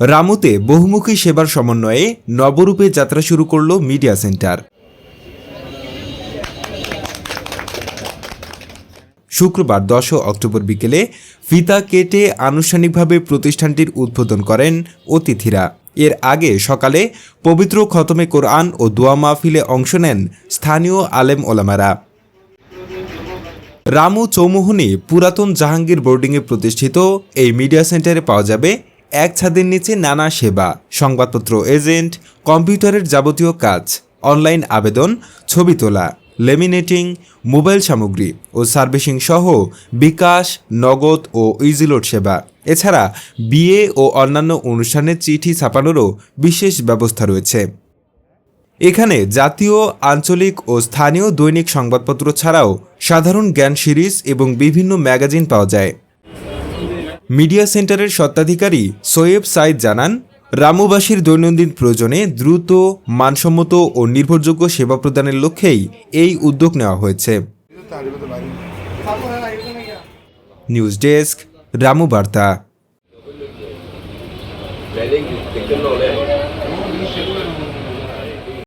রামুতে বহুমুখী সেবার সমন্বয়ে নবরূপে যাত্রা শুরু করল মিডিয়া সেন্টার। শুক্রবার দশ অক্টোবর বিকেলে ফিতা কেটে আনুষ্ঠানিকভাবে প্রতিষ্ঠানটির উদ্বোধন করেন অতিথিরা। এর আগে সকালে পবিত্র খতমে কোরআন ও দোয়া মাহফিলে অংশ নেন স্থানীয় আলেম ওলামারা। রামু চৌমুহনী পুরাতন জাহাঙ্গীর বোর্ডিংয়ে প্রতিষ্ঠিত এই মিডিয়া সেন্টারে পাওয়া যাবে এক ছাদের নিচে নানা সেবা, সংবাদপত্র, এজেন্ট, কম্পিউটারের যাবতীয় কাজ, অনলাইন আবেদন, ছবি তোলা, লেমিনেটিং, মোবাইল সামগ্রী ও সার্ভিসিং সহ বিকাশ, নগদ ও ইজিলোড সেবা। এছাড়া বিয়ে ও অন্যান্য অনুষ্ঠানের চিঠি ছাপানোরও বিশেষ ব্যবস্থা রয়েছে। এখানে জাতীয়, আঞ্চলিক ও স্থানীয় দৈনিক সংবাদপত্র ছাড়াও সাধারণ জ্ঞান সিরিজ এবং বিভিন্ন ম্যাগাজিন পাওয়া যায়। মিডিয়া সেন্টারের স্বত্বাধিকারী সৈয়ব সাইদ জানান রামুবাসীর দৈনন্দিন প্রয়োজনে দ্রুত, মানসম্মত ও নির্ভরযোগ্য সেবা প্রদানের লক্ষ্যেই এই উদ্যোগ নেওয়া হয়েছে। নিউজ ডেস্ক, রামু বার্তা।